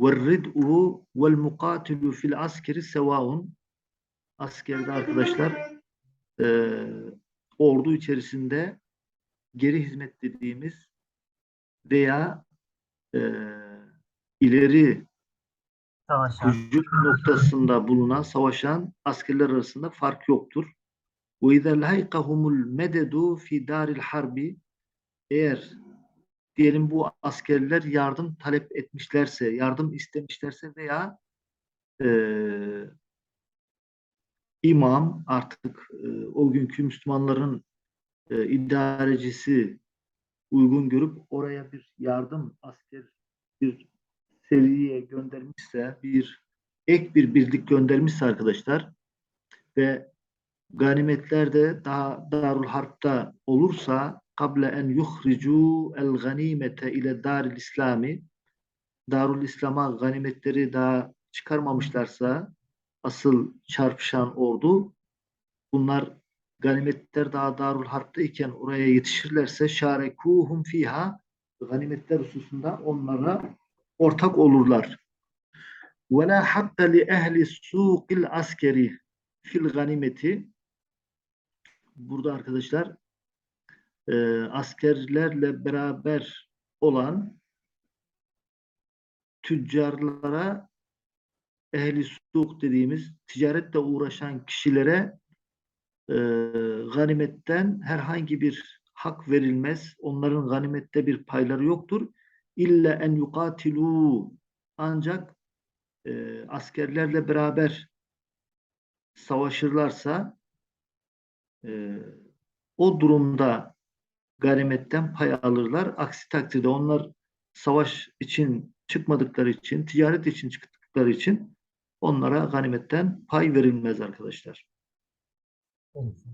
وَالرِّدْءُ وَالْمُقَاتِلُ فِي الْعَسْكَرِ سَوَاءٌ Askerde arkadaşlar e, ordu içerisinde geri hizmet dediğimiz veya e, ileri Savaşan. hücum noktasında bulunan savaşan askerler arasında fark yoktur. وَاِذَا لَهَيْقَهُمُ الْمَدَدُ فِي دَارِ الْحَرْبِ Eğer diyelim bu askerler yardım talep etmişlerse, yardım istemişlerse veya eee imam artık e, o günkü Müslümanların e, idarecisi uygun görüp oraya bir yardım asker bir seriye göndermişse bir ek bir birlik göndermişse arkadaşlar ve ganimetler de daha Darul Harp'ta olursa en yuhricu el ganimete ile Darül İslami Darul İslam'a ganimetleri daha çıkarmamışlarsa asıl çarpışan ordu bunlar ganimetler daha Darul Harp'ta iken oraya yetişirlerse şarekuhum fiha ganimetler hususunda onlara ortak olurlar. Ve la hakka li ehli suqil askeri fil ganimeti burada arkadaşlar e, askerlerle beraber olan tüccarlara ehli suk dediğimiz ticaretle uğraşan kişilere e, ganimetten herhangi bir hak verilmez. Onların ganimette bir payları yoktur. İlla en yukatilu ancak e, askerlerle beraber savaşırlarsa e, o durumda ganimetten pay alırlar. Aksi takdirde onlar savaş için çıkmadıkları için, ticaret için çıktıkları için onlara ganimetten pay verilmez arkadaşlar. Evet.